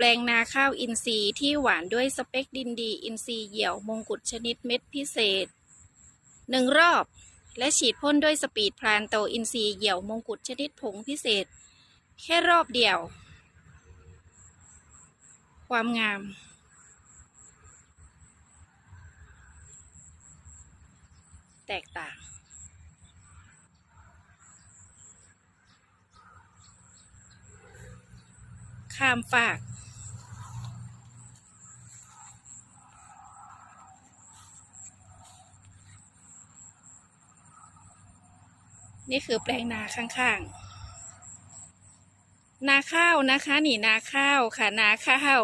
แปลงนาข้าวอินทรีย์ที่หวานด้วยสเปคดินดีอินทรีย์เหี่ยวมงกุฎชนิดเม็ดพิเศษหนึ่งรอบ และฉีดพ่นด้วยสปีดพลานโตอินทรีย์เหี่ยวมงกุฎชนิดผงพิเศษ แค่รอบเดียว ความงาม แตกต่างข้ามฝาก นี่คือแปลงนาข้างๆ นาข้าวนะคะ นี่นาข้าวค่ะ นาข้าว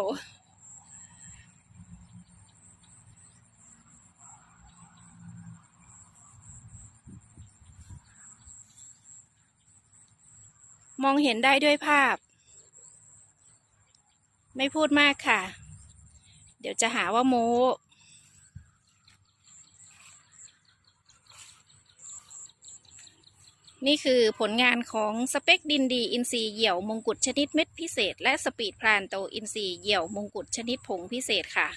มองเห็นได้ด้วยภาพ ไม่พูดมากค่ะ เดี๋ยวจะหาว่าโม้ นี่คือผลงานของสเปคดินดีอินทรีย์เหี่ยวมงกุฎชนิดเม็ดพิเศษ และสปีดพลานโตอินทรีย์เหี่ยวมงกุฎชนิดผงพิเศษค่ะ